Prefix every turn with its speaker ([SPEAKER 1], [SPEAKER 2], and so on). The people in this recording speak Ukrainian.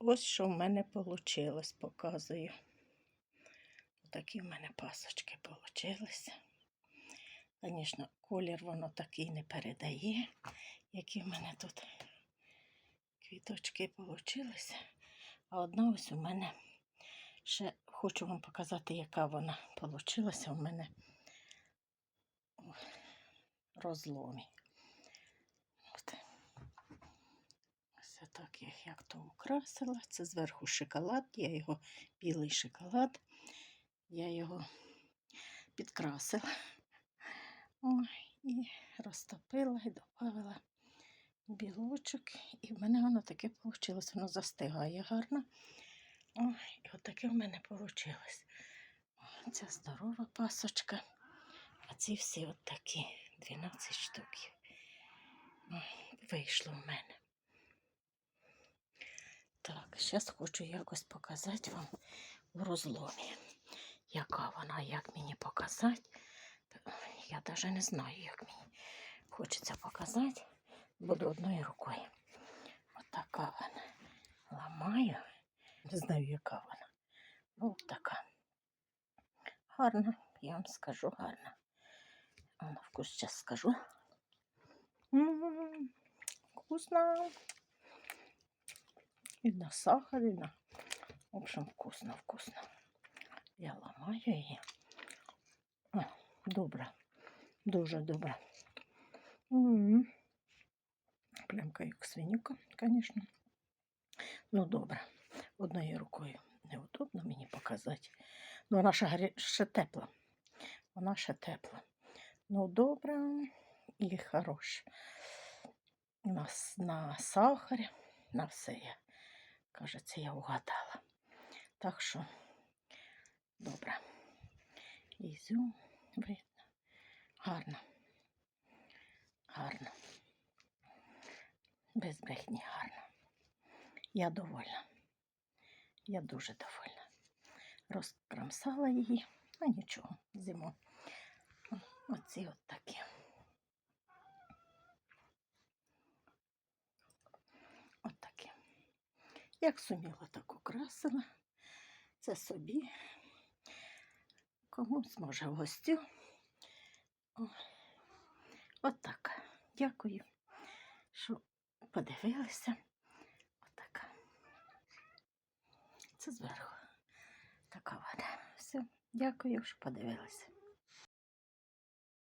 [SPEAKER 1] ось що в мене вийшло, показую. Такі в мене пасочки вийшли. Звісно, колір воно такий не передає, які в мене тут квіточки вийшли. А одна ось у мене ще хочу вам показати, яка вона вийшла у мене у розломі. От. Я як то украсила. Це зверху шоколад, я його білий шоколад, я його підкрасила. Ой, і розтопила і додала білочок. І в мене воно таке вийшло. Воно застигає гарно. Ой, і отаке в мене вийшло. Ця здорова пасочка. А ці всі от такі 12 штуків. Ой, Вийшло в мене. Зараз хочу якось показати вам в розломі, яка вона, як мені показати. Я навіть не знаю, як мені хочеться показати. Буду одною рукою. Отака вона. Ламаю. Не знаю, яка вона. Ну, така. Гарна, я вам скажу, гарна. На вкус зараз скажу. М, Вкусно. І на сахар, і. В общем, вкусно, вкусно. Я ламаю її. О, добре. Дуже добре. М. Плямка як свинюка, звісно. Ну, добре. Одною рукою неудобно мені показати. Ну, вона ще, ще тепла. Вона ще тепла. Ну, добре і хороше. На, с- на сахарі, на все я, кажеться, я угадала. Так що, добре. Ізюм видно. Гарно. Гарно. Без брехні гарно. Я довольна. Я дуже довольна. Розкрамсала її, а нічого, зиму. Оці от такі. От такі. Як суміла, так украсила. Це собі. Комусь може гостю. О, От. Дякую, що подивилися. Отака. Це зверху. Така вона. Все. Дякую, що подивилися.